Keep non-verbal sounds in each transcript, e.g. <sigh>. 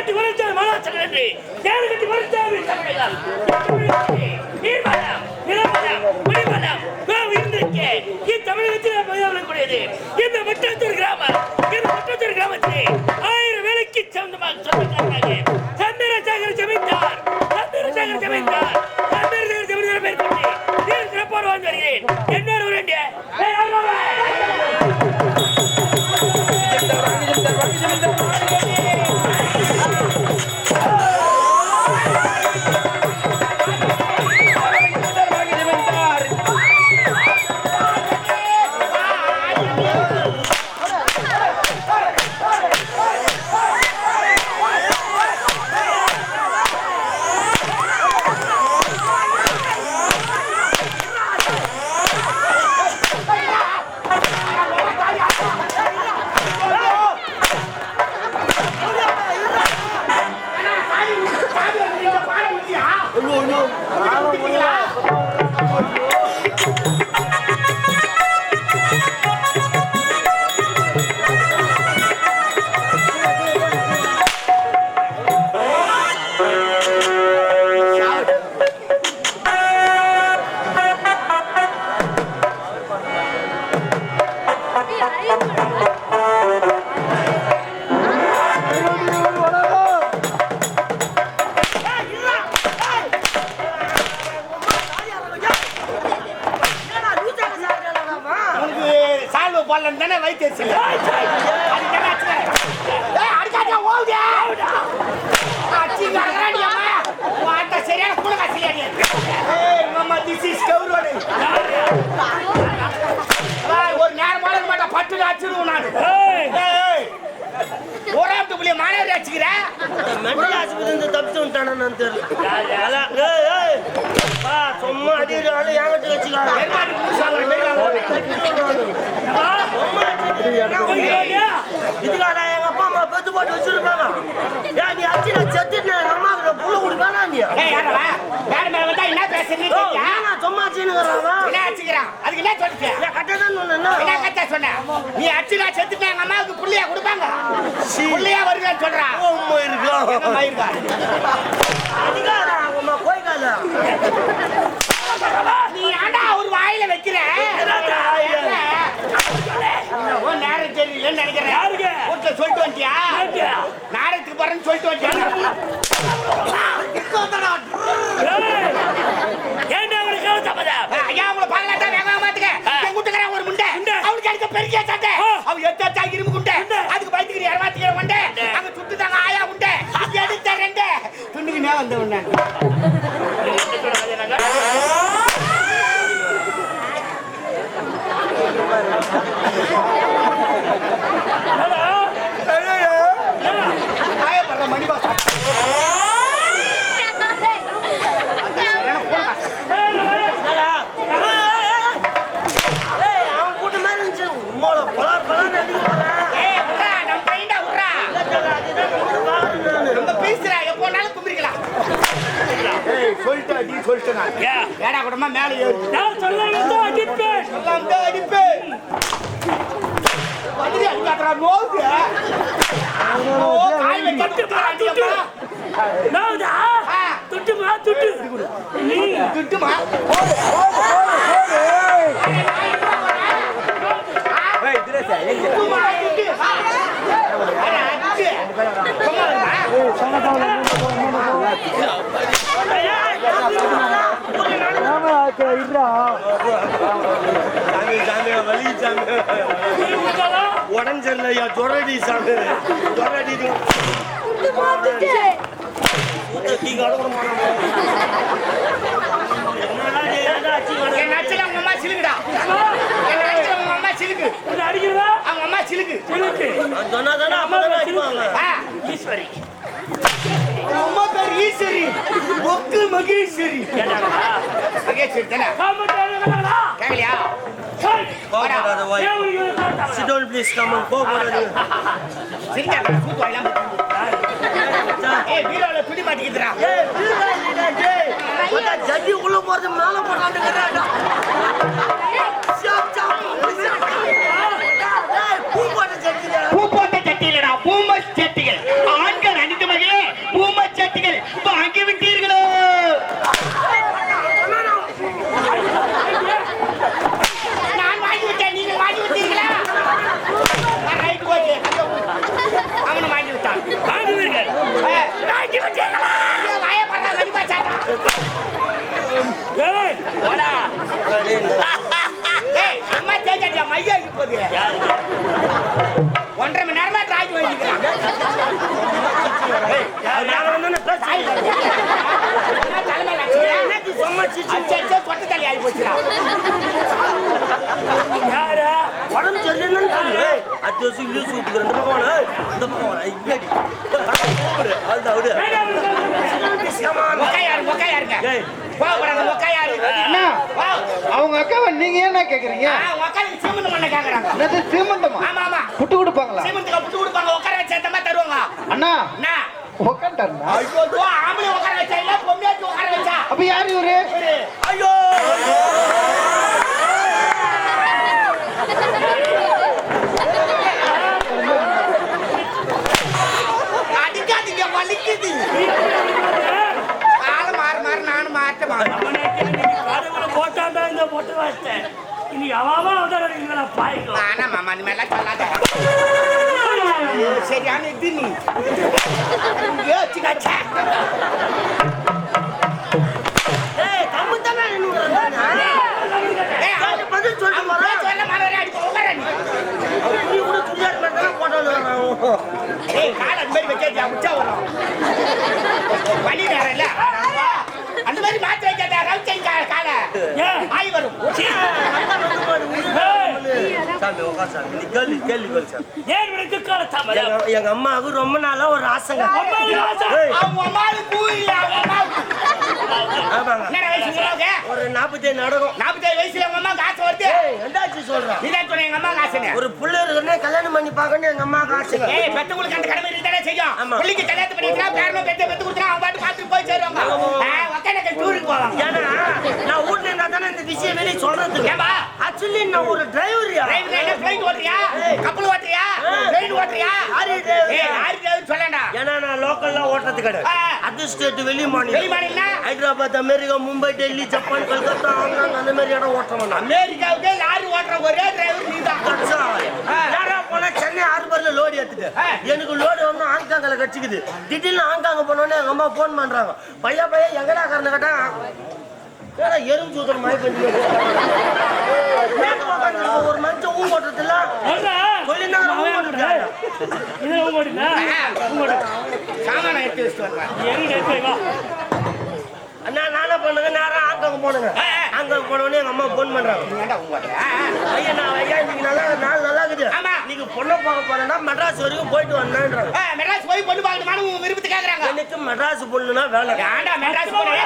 என்று தேர்வு கட்டி மறுத்தாவி தமிழகம் தமிழகத்திலே நீர்வளம் நிலவளம் குடிவளம் கோவு இருந்திருக்க இத்தமிழகத்தில் பயிரக்கூடியது இந்த வட்டத்தூர் கிராமம் இந்த வட்டத்தூர் கிராமத்திலே ஆயிரம் வேலைக்கு சொந்தமாக சொந்தக்காரனாக ஓடுங்க. அடிச்சிங்க, அடிக்காதீங்க, அம்மா. உன் அத்தை சரியான நீ? ஏய், மாமா, is கௌரவனு. வா, ஒரு நேரம் மாட்டேன், பட்டுன்னு அடிச்சிருவேன் நானு. ஓராமத்து புள்ளிய மாணவர் அடிச்சுக்கிற மெண்டல் ஆஸ்பத்திரி இருந்து தப்பிச்சு தெரியல. சும்மா பெத்து போட்டு வச்சிருப்பாங்க. ஏன் நீ அடிச்சு நான் செத்துட்டு எங்க அம்மா கிட்ட புள்ள குடிப்பானா நீ? என்ன பேசுறீங்க? ஏன்னா சும்மா அடிச்சுன்னுக்குறான் என்ன அடிச்சுக்கிறான்? அதுக்கு என்ன சொல்லிட்டியா? கட்டதான் சொன்னா என்ன? கத்த சொன்ன? நீ அடிச்சு நான் செத்துட்டேன், எங்க அம்மாவுக்கு புள்ளையா கொடுப்பாங்க. புள்ளையா வருவேன்னு சொல்றான் இருக்கா? அதிகாரம் கோய்க்காத. நீ ஆண்டா ஒரு வாயில வைக்கிற? நேரம் தெரியலன்னு நினைக்கிறேன். யாருங்க? வீட்டுல சொல்லிட்டு வந்துட்டியா? யாருங்க? நாடகத்துக்கு போறேன்னு சொல்லிட்டு தாமதம்? ஐயா உங்களை பார்க்கலாட்டா வேகமா மாத்துக்க என் கூட்டுக்காரன் ஒரு முண்டை. அவனுக்கு அடிக்க பெருக்கிய சட்டை. அவன் எடுத்தா இரும்பு குண்டை. அதுக்கு பயத்துக்கு இரவாத்திக்கிற முண்டை. அங்க சுட்டுதாங்க ஆயா உண்டை எடுத்த ரெண்டு. துண்டுக்கு மேல வந்த உண்டை ஆயப்படுற மணிபாசா ஏய் அவன் கூட்ட மாதிரி இருந்துச்சு உம்மோட பலார் பலார் அடிக்க போறேன் ஏய் உட்றா நம்ம பையன்டா உட்றா நம்ம பேசுறா எப்போனாலும் கும்பிரிக்கலாம் ஏய் சொல்லிட்டு அடி சொல்லிட்டு நான். ஏடா கூடமா மேல ஏறு. நான் சொல்லாம அடிப்பேன் எல்லாம் தான் அடிப்பே வந்து அடிக்காதடா நோக்கு ஓ காய் வெட்டி பாட்டியம்மா நாவுதா ஆ. துட்டுமா துட்டு நீ. <laughs> உடஞ்சல்லையா ஜொரடி சாமி. ஜொரடி என் நச்சல அவங்க அம்மா சிலுக்குடா. என் நச்சல அவங்க அம்மா சிலுக்கு. உன்னை அடிக்கிறதா? அவங்க அம்மா சிலுக்கு. சிலுக்கு. சொன்னாதானே அப்பதான் அடிப்பாங்க. ஆ. ஈஸ்வரி. அவங்க அம்மா பேர் ஈஸ்வரி. ஒக்கு மகேஸ்வரி. மகேஸ்வரி தானே? காமெடியாக கேட்டாங்களா கேட்கலையா சரி. கோபப்படாத வாய் ஏன் உனக்கு இவ்வளவு ஏய் பீரோல டேய். மத்த ஜட்டி உள்ள போறது மேல ஏய் பூ போட்ட ஜட்டி பூ போட்ட சட்டி இல்லடா சட்டிகள் ஒன்றரை மணி நேரமா தாய் வலிக்கிறாங்க கொட்டை தள்ளி ஆகி போச்சுடா. யாரா? உடம்பு சரியில்லைன்னு சொல்லு. அத்தியாவசியம் இல்லை கேக்குறீங்க? சீமந்தம் பண்ண கேக்குறாங்க. என்னது ஆமா ஆமா. புட்டு கொடுப்பாங்களா? சீமந்துக்கு புட்டு கொடுப்பாங்க உட்கார வச்சு மாதிரி தருவாங்க. அண்ணா என்ன உக்காண்டாருண்ணா ஐயோ ஐயோ, ஆம்பளை உட்கார வச்சா இல்ல பொம்மையாச்சு உட்கார வச்சா? அப்ப யார் இவரு? ஐயோ. அடிக்காதீங்க வலிக்குது. ஆளு மாறு மாறு நானும் மாற்ற கதவுல போட்டாண்டா இந்த பொட்டு வச்சிட்டேன் இன்னைக்கு அவன் அவதாரங்களா பாய்க்கும். ஆனா மாமா நீ மேல சொல்லாத. சரியான இது நீ ஐயோ, சின்ன சே. ஏய், நீ. நீ காலை அந்த மாதிரி வைக்காதீங்க, உச்சா வரும். வலி நேரம் இல்ல. அந்த மாதிரி மாத்தி வைக்காத, ரவுச்சைங்க? வரும். சாமி, உட்கார் சாமி. நீ கேள்வி, கேள்வி சாமி. ஏன் எங்க- எங்க அம்மாவுக்கு ரொம்ப நாளா ஒரு ஆசைங்க அவங்க அம்மாவுக்கு இல்ல. ஆமாங்க. ஒரு நாற்பத்தேழு நாடகம் நாற்பத்தேழு வயசுல உங்க அம்மாவுக்கு ஆசை வருது. ஏய், எந்தாச்சு சொல்றான் நீதான் சொன்ன எங்க அம்மாவுக்கு ஆசைன்னு. ஒரு புள்ள இருக்குன்னு கல்யாணம் பண்ணி பார்க்கணும் எங்க அம்மாவுக்கு ஆசைங்க ஏய், பெத்தவங்களுக்கு அந்த கடமை இருக்கத்தானே செய்யும். புள்ளைக்கு கல்யாணத்தை பண்ணிக்கிட்டா, பேரனும் பெத்த பெத்து கொடுத்தா, அவங்க பாட்டு போய் சேருவாங்க. ஒக்கேனக்கல் டூருக்கு போவாங்க. ஏன்னா நான் வீட்ல இருந்தா தானே இந்த விஷயம் வெளியே சொல்றதுக்கு ஏம்பா? ஆக்சுவலி நான் ஒரு டிரைவர் என்ன flight ஓட்டுறியா? கப்பல் ஓட்டுறியா? train ஓட்டுறியா? ஏய், லாரி driver சொல்லேன்டா. ஏன்னா நான் லோக்கல்ல ஓட்டுறது கிடையாது ஆ. அதர் ஸ்டேட் வெளி வெளி மாநிலம்? Hyderabad America Mumbai Delhi Japan Calcutta Hong Kong அந்த மாதிரி இடம் ஓட்டுறவன் நான் அமெரிக்காவுக்கே லாரி ஓட்டுற ஒரே டிரைவர் நீதான். ஆ. போனா சென்னை ஹார்பர்ல லோடு ஏத்துட்டு. எனக்கு லோடு வந்து ஹாங்காங்ல கட்சிக்குது திடீர்னு ஹாங்காங் போனோடனே எங்க அம்மா போன் பண்றாங்க. பையா பையா எங்கடா காரணம் கேட்டா ஏடா எறும்பு சூத்திர மாதிரி பண்ணி ஒரு மனுஷன் ஊ உங்களோட சாமானை எடுத்து வச்சுட்டு. எங்க எடுத்து வா அண்ணா நானே பண்ணுங்க நேரம் ஹாங்காங் போனுங்க ஆ, ஆ. ஹாங்காங் போன உடனே எங்க அம்மா போன் பண்றாங்க உங்க. ஐயா நான் ஐயா இன்னைக்கு நல்லா நாள் நல்லா இருக்குது ஆமா. நீங்க பொண்ணை பார்க்க போறேன்னா மெட்ராஸ் வரைக்கும் போயிட்டு வந்தேன்றாங்க மெட்ராஸ் போய் பொண்ணு பார்க்கணுமான்னு உன் விருப்பத்தை கேக்குறாங்க. எனக்கு மெட்ராஸ் பொண்ணுனா வேலை ஏன்டா மெட்ராஸ் போன?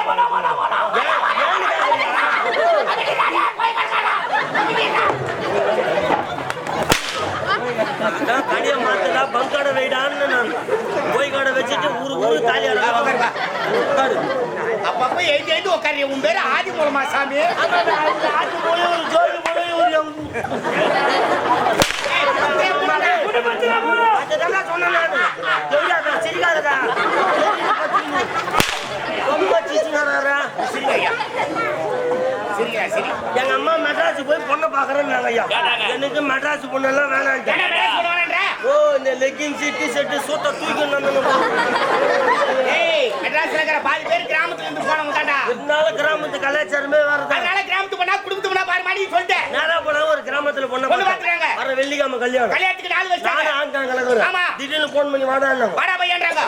நான் தனியா மாத்தடா பங்காட வைடான்னு நான் போய் கடை வச்சுட்டு ஊரு ஊரு தாலி. உட்காரு அப்பப்ப எழுதி எழுதி உட்காரு. உன் பேரு ஆதி மூலமா சாமி. ஒரு ஜோடி போய் ஒரு எங்கு. அம்மா மெட்ராஸ் போய் பொண்ணை பாக்குறேன்னு எனக்கு மெட்ராஸ் என்ன மெட்ராஸ் போனவனன்ற? ஓ இந்த லெக்கிங் சூட்டை தூக்கி நம்ம. ஏய் மெட்ராஸ்ல இருக்கிற பாதி பேர் கிராமத்துல இருந்து போனவங்க தான்டா. இருந்தாலும் கிராமத்து கலாச்சாரமே வரதா அதனால குடும்பத்துக்கு போனா பாரு மாதிரி சொல்லிட்டேன் நேரா போனா ஒரு கிராமத்துல பொண்ணை பொண்ணு. பார்த்துட்டாங்க. வர வெள்ளிக்கிழமை கல்யாணம். கல்யாணத்துக்கு நானும் வச்சாங்க ஆங்காங்க ஆமா. திடீர்னு போன் பண்ணி வாடா பையன்றாங்க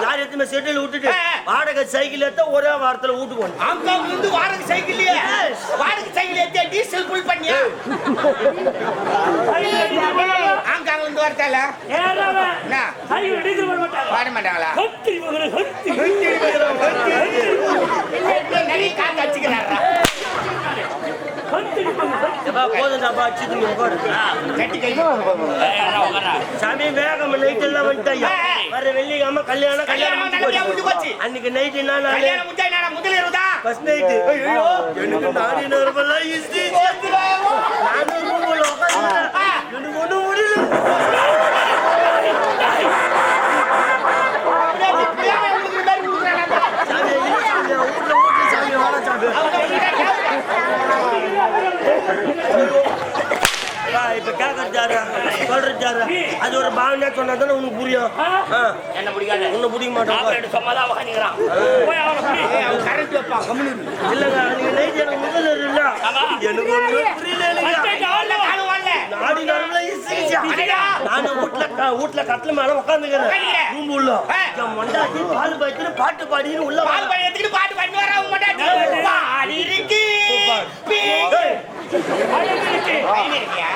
யார் எத்தனை செட்டில் விட்டுட்டு. வாடகை சைக்கிள் எடுத்த ஒரே வாரத்துல வீட்டுக்கு வந்து ஆங்காங்ல இருந்து வாடகை Yes. வாடகை சைக்கிள் ஏத்தி டீசல் ஃபுல் பண்ணியா? ஆங்காங்ல இருந்து வரத்தால? எடுத்து பாட மாட்டாங்களா? நிறைய காத்து அடிச்சுக்கிறாரா ஹத்தி மகனே ஹத்தி எப்பா போதும்டாப்பா அச்சுதுங்க உட்காரு கட்டி கை சாமி வேகம் நைட் எல்லாம் வந்துட்டாயா. வர வெள்ளிக்கிழமை கல்யாணம் கல்யாணம். அன்னைக்கு நைட் என்ன ஃபர்ஸ்ட் நைட் ஐயோ எனக்கு. எனக்கு முடியல சாமி இல்ல சாமி வீட்ல வீட்ல சாமி வாடா சாமி வா, இப்ப கேக்குறது யாரு? யாரு? அது ஒரு பாவனையா சொன்னா தானே உனக்கு புரியும். என்ன பிடிக்காது உன்னை பிடிக்க மாட்டோம். சும்மாதான் உட்காந்துக்கிறான் கரண்ட் வைப்பான். கம்முனு இல்லங்க நீங்க நைட் எனக்கு இல்ல. எனக்கு புரியல நாடி நரம்புல. நானு கட்டில மேல உட்காந்துக்கிறேன். ரூம் உள்ள. ஆ. என் மொண்டாட்டி பால் பாய்த்துன்னு பாட்டு பாடின்னு உள்ள பால் பாட்டு பாடி வர இருக்கு சூப்பர். பீக்கு. அழகிருக்கு. ஐநூறுக்கியா?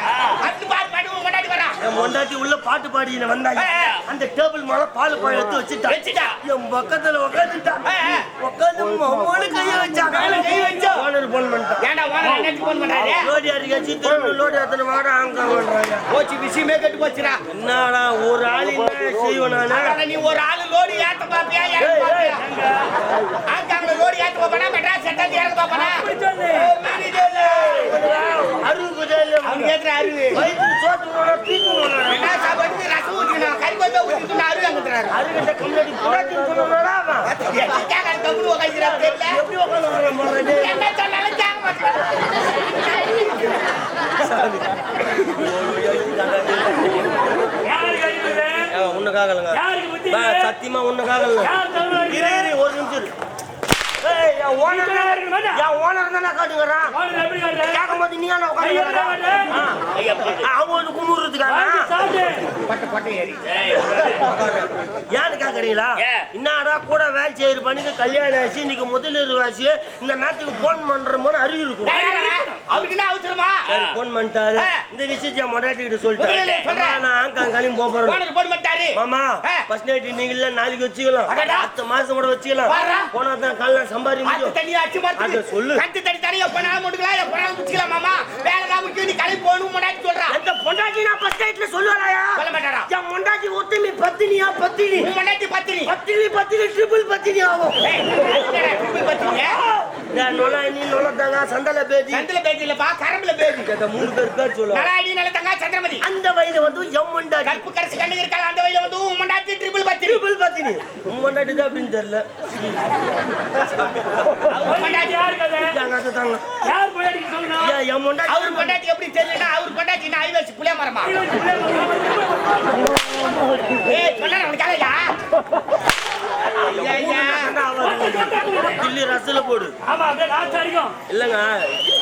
அது பாட்டு பாடி உன் முன்னாடி வரான். என் பொண்டாட்டி உள்ள பாட்டு பாடின வந்தாங்க. அந்த டேபிள் மேல பால் பழம் எடுத்து வச்சுட்டா. என் பக்கத்துல உட்காந்துட்டா. உட்காந்து கைய வச்சா மேல கை வச்சா. ஓனர் போன் பண்ணிட்டான் ஏன்டா ஓனர் அண்ணனுக்கு phone பண்றாரு? லோடி அடிக்காச்சு திரும்ப லோடி எத்தனை வாடா அங்க பண்றாங்க போச்சு, விஷயமே கெட்டு போச்சுடா. என்னடா ஒரு ஆள் என்ன செய்வேன் நானு? அதானே நீ ஒரு ஆளு லோடு ஏத்த பாப்பியா, ஏய், பாப்பியா? ஆங்காங்ல லோடு ஏத்த பாப்பானா, மெட்ராஸ் செட்டாந்து இறக்க பாப்பானா? அறுபது அவனுக்கு ஏத்துற அறிவு. வயிற்று சோத்து தீட்டு என்ன சாப்பாட்டுக்கு ரசம் ஊத்திக்கணும், அருகிட்ட கம்யூனிட்டி உக்காந்துக்கிறாரு தெரியல. எப்படி என்ன சொன்னாலும் கேட்க? சத்தியமா யார் தவறு இரு அடிக்கிறார்? இரு ஒரு நிமிஷம் என்னடா கூட வேலை செய்யற பண்ணிக்கு கல்யாணம் ஆச்சு இன்னைக்கு முதலீடு ஆச்சு. இந்த நாட்டுக்கு போன் பண்றோமோன்னு அறிவு இருக்கும் அவருக்கு என்ன அவசரமா? சரி போன் பண்ணிட்டாரு. இந்த விஷயத்தை மொட்டாட்டி கிட்ட முதல்ல சொல்லிட்டேன் சொல்றேன். அம்மா, நான் ஆங்காங் கிளம்பி போக போறேன் ஓனர் போன் பண்ணிட்டாரு. மாமா. ஃபர்ஸ்ட் நைட் இல்ல நாளைக்கு வச்சுக்கலாம். அடுத்த மாசம் கூட வச்சுக்கலாம். போனா தான் காலைல சம்பாதி முடியும். அதை சொல்லு. கட்டு தண்ணி தண்ணி எப்ப நாளும் போட்டுக்கலாம், எப்ப நாளும் குடிச்சுக்கலாம் மாமா. வேலை தான் முக்கியம், நீ கிளம்பி போகணும் முன்னாடி சொல்றான். எந்த பொண்டாட்டி நான் ஃபர்ஸ்ட் நைட்ல சொல்லுவாராயா சொல்ல மாட்டாரா? என் பொண்டாட்டி ஒத்துமி பத்தினியா பத்தினி முன்னாடி பத்தினி. பத்தினி பத்தினி ட்ரிபிள் பத்தினி ஆகும் இப்படி பத்தினியா? நான் நொல நீ நொலத்தாங்க சந்தல பேதி. சந்தில பேதி இல்லப்பா, கரம்புல பேதி. இந்த மூணு பேர் பேர் சொல்லுவாங்க நலாயடி நல்லதங்கா சந்திரமதி. அந்த வயது வந்து எம் பொண்டாட்டி கற்பு கரசு இருக்கால, அந்த வழியில வந்து பத்தினி. ட்ரிபிள் பத்தினி. உன் பொண்டாட்டி தான் அப்படின்னு தெரியல. தாங்க. யார் என் பொண்டாட்டி அவர் பொண்டாட்டி எப்படி தெரியலன்னா அவர் பொண்டாட்டி என்ன ஐவசி புளிய மரமா? ஏய் சொன்னா உனக்கு கலையா ஐயா. கிள்ளி ரசல போடு. ஆமா, அப்படியே வரைக்கும். இல்லங்க.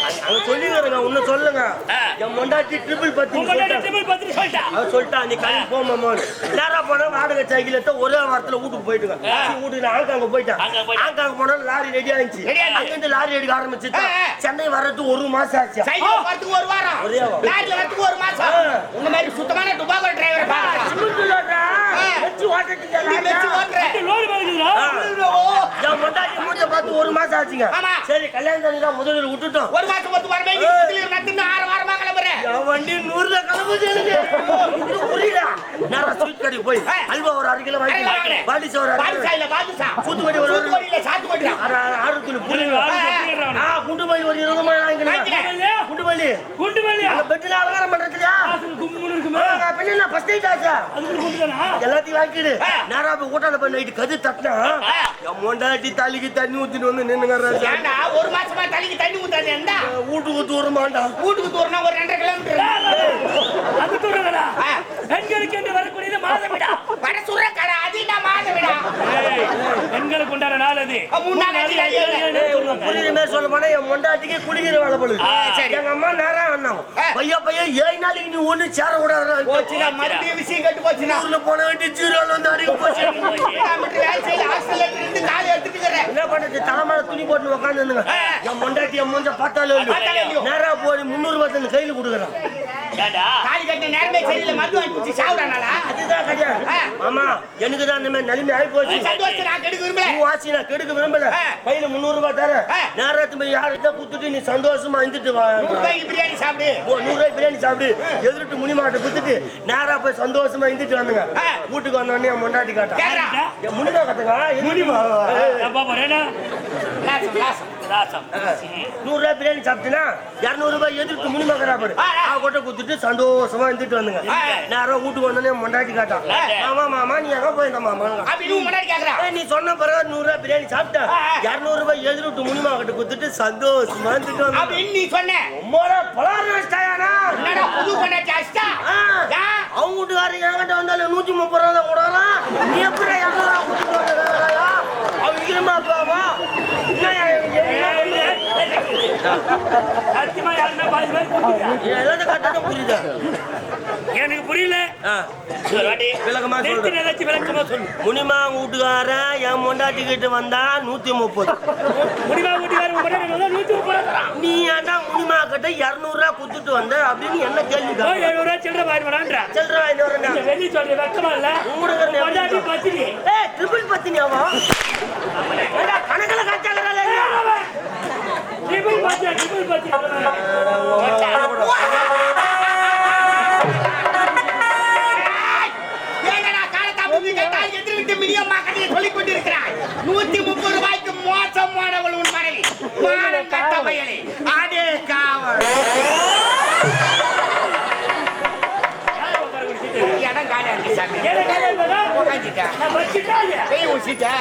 அங்க சொல்லிக்கிறேங்க உன்ன சொல்லுங்க. என் ட்ரிபிள் பத்தினி சொல்லிட்டா. அவ சொல்லிட்டா? நீ கிளம்பி போமாமோ நேரா போனா வாடகை சைக்கிள் எடுத்து ஒரே வாரத்துல வீட்டுக்கு போயிட்டுங்க. வீட்டுக்கு ஆங்காங்க போயிட்டேன். ஆங்காங்க போனா லாரி ரெடி ஆயிடுச்சு. அங்கிருந்து லாரி எடுக்க ஆரம்பிச்சு. சென்னை வர்றதுக்கு ஒரு மாசம் ஆச்சு. சைக்கிள் ஒரு வாரம். ஒரே. லாரில மாசம். உங்க மாதிரி சுத்தமான டுபாகோ டிரைவரை ஒரு மாசம் ஆச்சுங்க. சரி கல்யாணம் முதலில் விட்டுட்டோம். ஒரு மாசம் ஒத்து வரவே நட்டு ஆறு வாரமா கிளம்புறேன். வண்டி நூறுல இது புரியல. ஸ்வீட் கடைக்கு போய். அல்வா ஒரு அரை கிலோ வாங்கி வாங்கினேன். பாலிச ஒரு பாதுசா இல்ல பாதுசா தூத்துக்குடி ஒரு இல்ல அரை ஆறு கிலோ ஆ. ஆ குண்டு மல்லி ஒரு இருபது மணி வாங்கிக்கிறேன் வாங்கிக்கிறேன். குண்டு மல்லி குண்டு மல்லியா? அந்த பெட்டில அலங்காரம் பண்றதுலையா கும்முன்னு இருக்குமே. பின்ன ஃபர்ஸ்ட் நைட் ஆச்சா அதுக்கு குண்டு? எல்லாத்தையும் வாங்கிடு. நேரா போய் ஊட்டால போய் நைட்டு கது தட்டினா என் மொண்டாட்டி தலைக்கு தண்ணி ஊத்திட்டு வந்து நின்னுங்க ஏன்டா ஒரு மாசமா தலைக்கு தண்ணி ஊத்தாது எந்த வீட்டுக்கு ஊத்து வருமாண்டா வீட்டுக்கு தூரம்னா ஒரு ரெண்டரை கிலோமீட்டர் அது தூரங்களா? ஆ. பெண்களுக்கு என்று வரக்கூடியது மாதவிடா. வட சுர பெண்களுக்கு உண்டான நாள் அது. புரியுற மாதிரி சொல்ல போனா என் மொண்டாட்டிக்கு குளிக்கிற வேலை பழுது. எங்க அம்மா நேரம் வந்தாங்க. பையா பையா ஏழு நாளைக்கு நீ ஒண்ணு சேர கூடாது மறுபடியும் விஷயம் கட்டு போச்சுனா ஊர்ல போன வேண்டிய ஜீரோல வந்து அடிக்க போச்சு. கிலோமீட்டர் வேலை செய்யல ஹாஸ்டல்ல இருந்து காலை எடுத்துக்கிறேன் என்ன தலைமையில துணி போட்டு உட்காந்து. என் மொண்டாட்டி பார்த்தாலே இல்லையோ. நேரா போய் முந்நூறு ரூபாய் கையில கொடுக்குறான் ஏண்டா? காலி கட்டின நேரமே சரியில்லை மருந்து வாங்கி குடிச்சு சாப்பிடானாலா அதுதான் ஆ. மாமா எனக்கு தான் இந்த மாதிரி நிலைமை ஆகி போச்சு சந்தோஷத்தை நான் கெடுக்க விரும்பல நான் கெடுக்க. கையில முந்நூறு ரூபாய் தரேன் ஆ. நேரத்து போய் யார்கிட்ட குத்துட்டு நீ சந்தோஷமா இருந்துட்டு வா பிரியாணி சாப்பிடு நூறு ரூபாய் பிரியாணி சாப்பிடு எதிர்ட்டு முனிமாட்ட குத்துட்டு நேரா போய் சந்தோஷமா இருந்துட்டு வந்துங்க. வீட்டுக்கு வந்தோடனே என் முன்னாடி காட்டா முனிமா முனிமா ராசம். நூறு ரூபாய் பிரியாணி சாப்பிட்டுனா இருநூறு ரூபாய் எதிர்த்து முனிமா கராப்பாடு ஆ. கொட்டை குத்துட்டு சந்தோஷமா இருந்துட்டு வந்துங்க. நேரம் வீட்டுக்கு வந்தோடனே என் முன்னாடி காட்டா ஆ. மாமா மாமா நீ எங்க போயிருந்த மாமா நீ சொன்ன பிறகு நூறு ரூபாய் பிரியாணி சாப்பிட்டா ஆ, ஆ. இருநூறு ரூபாய் எதிர்ட்டு முனிமா கிட்ட குத்துட்டு சந்தோஷமா இருந்துட்டு வந்து நீ சொன்ன உம்மோட பலாரம் வச்சிட்டாயானா? என்னடா புது? அவங்க வீட்டுக்காரர் என்கிட்ட வந்தாலும் நூத்தி முப்பது ரூபா தான் கொடுக்குறான். நீ எப்படி ரூபா கொடுத்துட்டு வந்திருக்காயா? அவன் இருமா பாவா. என்னய்யா இவங்க? என்ன பண்ணி? சத்தியமா யாருன்னா பாதி பேர் புரியுதா? எனக்கு புரியல. விளக்கமா விளக்கமா சொல்லு. முனிமா என் கிட்ட வந்தா நூத்தி முப்பது. நூத்தி. நீ ஏன்டா முனிமா கிட்ட இருநூறு ரூபா குடுத்துட்டு வந்த அப்படின்னு என்ன கேள்வி எழுநூறு ரூபா சில்லறை. சில்லற சொல்ற வெக்கமா இல்ல? உங்களுக்கு பத்தினி. ட்ரிபிள் கணக்குல ட்ரிபிள் பத்தியா ட்ரிபிள் பத்தியா ஏங்கடா காலத்தா புத்தி கேட்டா? எதிர்விட்டு மினியம்மா கதையை சொல்லிக் கொண்டிருக்கிறாய். நூத்தி முப்பது ரூபாய்க்கு மோசமானவள் உன் மனைவி. மானம் கட்ட வயலே அதே காவல். இடம் காலியா இருக்கு சாமி? உட்காந்துட்டேன் உன் சீட்டை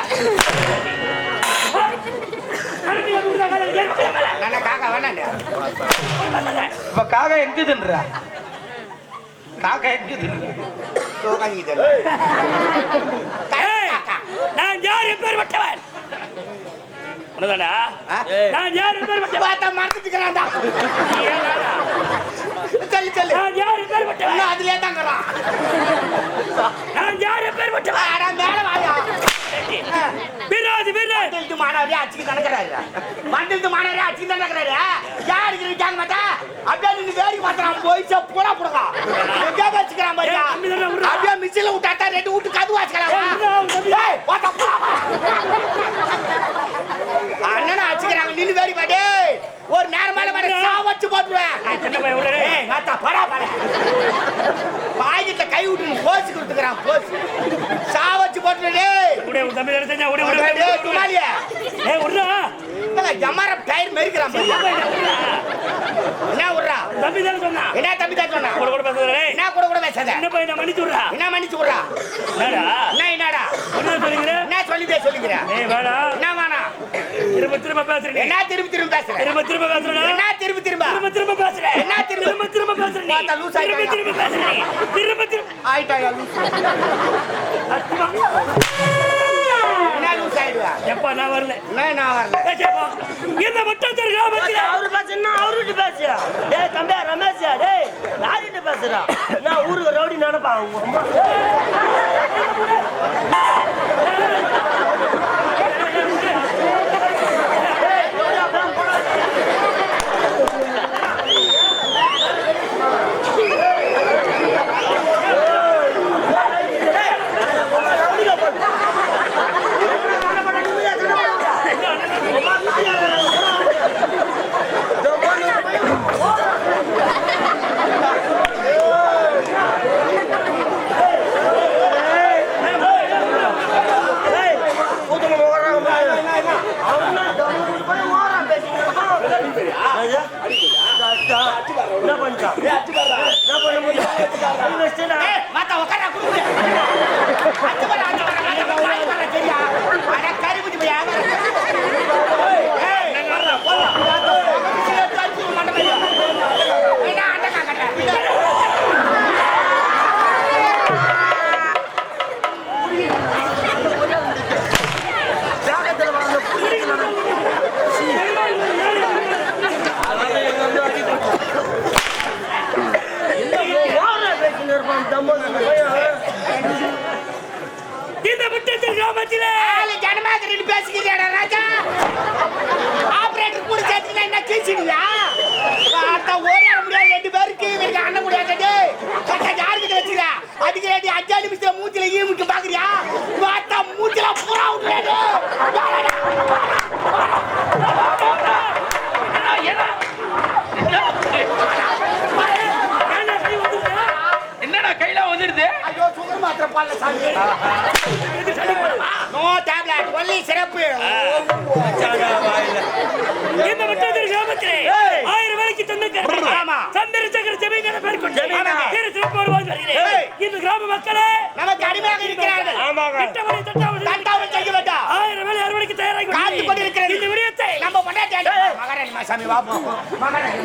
காக்கா இப்ப காக்கா நான் யார் எப்பேற்பட்டவன் உனதாடா? நான் யார் எப்பேற்பட்டவன் பார்த்தா மறந்துட்டுக்கிறான்டா? சொல்லு சொல்லு நான் யார் எப்பேற்பட்டவன் இன்னும் அதுலயே தாங்கிறான் நான் யார் எப்பேற்பட்டவன் அட மேல வாயா வீராதி வீரன் மண்டலத்து மாணவரே அச்சுக்கு நடக்கிறாரு மண்டலத்து மாணவரே அச்சுக்கு நடக்கிறாரு யாருக்கு இருக்காங்க மாட்டா? அப்படியே நின்று வேடிக்கை பார்த்துறான். போய் போடா போடுங்க எங்கேயா வச்சுக்கிறான் பாரியா. அப்படியே மிச்சில விட்டாட்டா ரெண்டு வீட்டு கது. வச்சுக்கலாம் அண்ணனா அச்சுக்கிறாங்க நின்று வேடி பாட்டே ஒரு நேரம் மேல மேல சாவச்சு போட்டுருவேன் சின்ன பையன் விடுறேன் ஏய் நாத்தா படா படா. பாய்கிட்ட கை விட்டு போச்சு கொடுத்துக்கிறான் போச்சு. சாவச்சு போட்டுரு உடைய உன் தம்பி தானே செஞ்சா உடைய டேய் உடைய துமாலியா ஏய் விடுறா. ஜமார டயர் மெரிக்கிறான் பாரியா என்ன விடுறா? தம்பி தானே சொன்னா? என்ன தம்பி தான் சொன்னா? கூட கூட பேசுறே என்ன கூட கூட பேசாத? சின்ன பையனை மன்னிச்சு விடுறா. என்ன மன்னிச்சு விடுறா? என்னடா? என்ன என்னடா? என்ன சொல்லுங்கிற என்ன சொல்லிதே சொல்லிக்கிற ஏய் வேடா. என்ன வேணா திரும்ப திரும்ப பேசுறேன். என்ன திரும்பி திரும்பி பேசுற திரும்ப திரும்ப பேசுறேன்? என்ன திரும்பி திரும்ப? திரும்ப திரும்ப பேசுறேன். என்ன திரும்ப? திரும்ப பேசுறேன். லூஸ் பேசுறேன். எப்பா நான் வரல. என்ன நான் வரல. இந்த மட்டத்தூர் கிராமத்தில்? அவரு பேசுனா அவர்கிட்ட பேசியா டேய் தம்பியா ரமேஷா டேய் யார்கிட்ட பேசுறா? நான் ஊருக்கு ரவுடி நினைப்பா அவங்க அம்மா ஏய் கூட்டமா ஓடுறாங்க பாரு. அவன் தான் தம்பி போய் ஓடுறான் பேசிட்டு இருக்கான். ஐயா, தாத்தா, என்ன பண்ணிட்டான்? என்ன பண்ண முடியும்? கை வச்சுட்டா. ஏய் மாத்தா உட்கார குடுங்க அச்சு வர அச்சு வர அச்சு வர வாய் வர சரியா அட கருப்பு போய் ஆவற ஏய் வர்றா போடா மாத்தா சில தச்சு மண்டபம் என்ன அண்ட காக்கட்ட வேகத்துல வாழ்ந்த புலிகளை அதனால எங்க வந்து அடி போட்டோம். ஓடுறா பேசின்னு இருப்பான் தம்பு அந்த பையன். இந்த மட்டத்தூர் கிராமத்திலே ஆளு ஜனமாதிரி பேசிக்கிறியாடா ராஜா ஆபரேட்டர் கூட கீழ்ச்சிடுவியா அத்தா ஓடிட முடியாது ரெண்டு பேருக்கு. இவருக்கு அண்ணன் முடியாது கட்டா? யாருக்கு வச்சுக்க அதுக்கு ரெண்டு அஞ்சு நிமிஷத்துல மூச்சில ஈமுக்கு பாக்குறியா? அத்தா மூச்சில புறா விட்டுறாரு? என்னடா கையில வந்துருது ஐயோ சுகர் மாத்திரை பால்ல சாமி. நோ டேப்லெட் ஒன்லி சிறப்பு ஏய். ஆயிரம் வேலைக்கு சொந்தக்காரர் ஆமா. சந்திர சக்கர ஜமீன்தார பேர் கொண்டு சிறப்பு வருகிறேன். இந்த கிராம மக்களே நமக்கு அடிமையாக இருக்கிறார்கள். ஆமாங்க. திட்டமணி செய்ய வேண்டாம் ஆயிரம் வேலை அறுவடைக்கு தயாராகி காத்து கொண்டிருக்கிறது. இந்த விடயத்தை நம்ம பொண்டாட்டி மகாராணி மாசாமி வா போ மகாராணி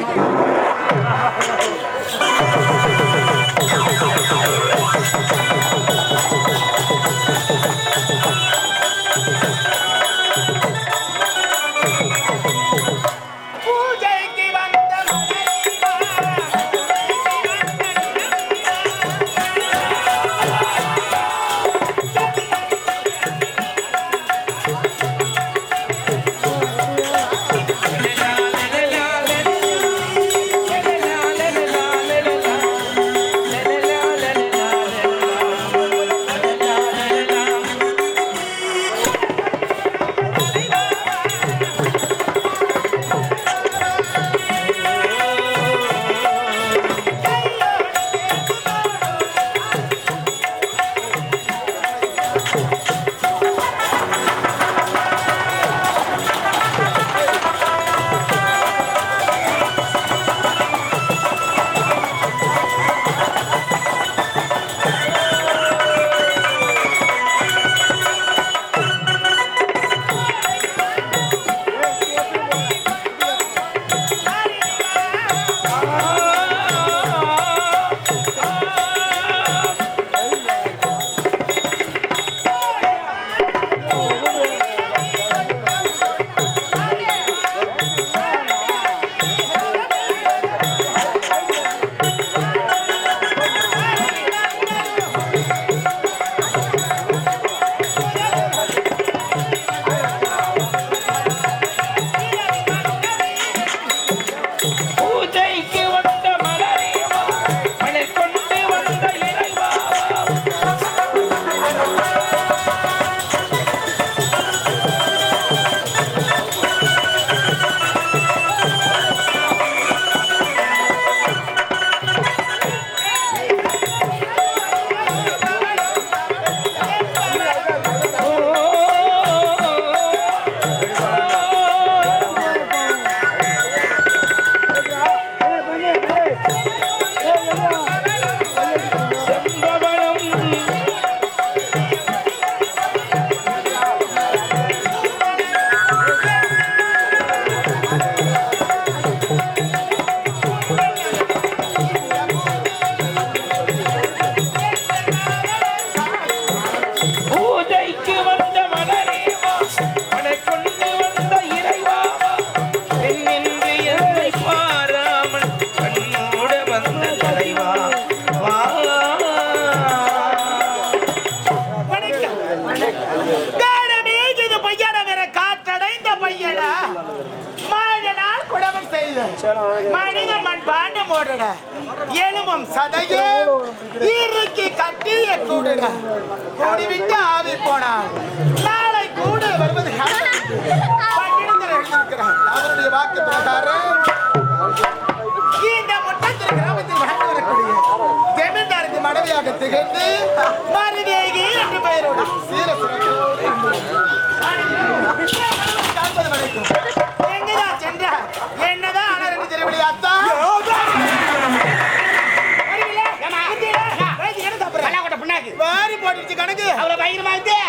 அவ்வளவு பயங்கரமா இருக்கு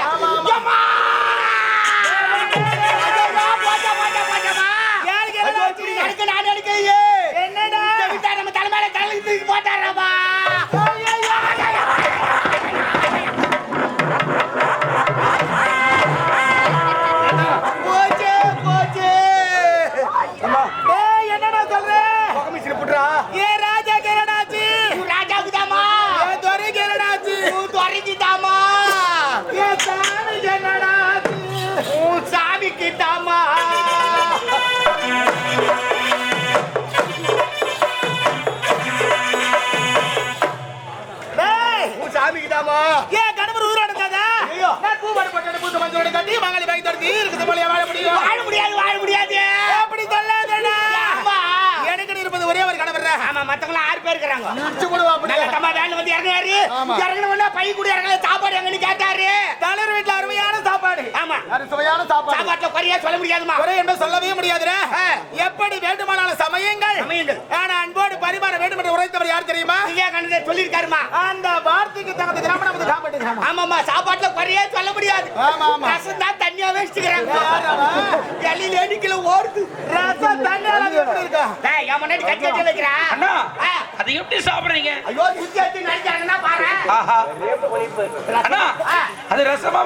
நல்ல தம்மா வேன் வந்து இறங்குறாரு ஆமா. இறங்கின உடனே பை கூட இறங்கல சாப்பாடு எங்கன்னு கேட்டாரு. தலைவர் வீட்டுல அருமையான சாப்பாடு. ஆமா. அது சுவையான சாப்பாடு? சாப்பாட்டுல குறையா சொல்ல முடியாதுமா. குறை என்று சொல்லவே முடியாதுடா. எப்படி வேண்டுமானாலும் சமயங்கள். சமயங்கள். ஆனா அன்போடு பரிமாற வேண்டும் என்று உரைத்தவர் யார் தெரியுமா? விவேகானந்தர் சொல்லியிருக்காருமா. அந்த வார்த்தைக்கு தகுந்த கிராமம் நமது காப்பாட்டு கிராமம் ஆமாமா சாப்பாட்டுல குறையா சொல்ல முடியாது. ஆமா, ஆமா. ரசம் தான் தண்ணியா வச்சுக்கிறாங்க? எல்லையில அடிக்கல ஓடுது. ரசம் தண்ணி அளவு எப்படி இருக்கா? டேய், என் முன்னாடி கட்டி கட்டி வைக்கிறா அண்ணா. ஆ, அது எப்படி சாப்பிடுறீங்க? ஐயோ சுத்தி நடிச்சாங்கன்னா பாரு. அண்ணா அது ரசமா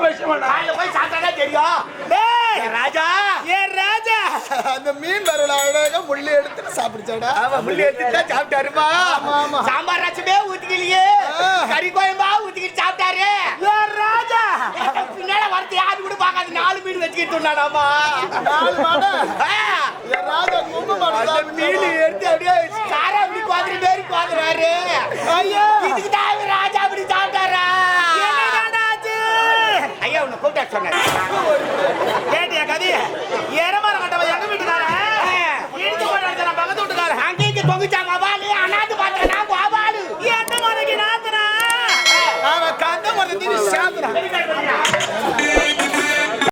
காலைல போய் சாப்பிட்டாதான் தெரியும். டேய். ஏ ராஜா. ஏ ராஜா. அந்த மீன் வரல அழகா முள்ளி எடுத்து சாப்பிடுச்சாடா. ஆமா முள்ளி எடுத்து தான் சாப்பிட்டாருமா. சாம்பார் ரசமே ஊத்திக்கலையே. கறி குழம்பா ஊத்திக்கிட்டு சாப்பிட்டாரு ஏ ராஜா பின்னால வரது கூட பார்க்காது நாலு மீன் வச்சுக்கிட்டு இருந்தாடாமா நாலு மாடு? ராஜா மீன் எடுத்து அப்படியே காரம் அப்படி குவாதிரி பேரு குவாதுறாரு ஐயோ! இதுக்கு தான் ராஜா அப்படி சாப்பிட்டாரா? ஐயா உன்னை கூப்பிட்டா சொன்னாரு. கேட்டியா கதி? கட்டவன் எங்க வீட்டுக்காரன் இடிச்சு போட்டு பக்கத்து வீட்டுக்காரன் அங்கே இங்க தொங்குச்சாங்க வாலு அனாது பாத்திரனா வாவாலு என்ன முறைக்கு நாத்தனா? அவன் கந்த முறை சாத்துறான்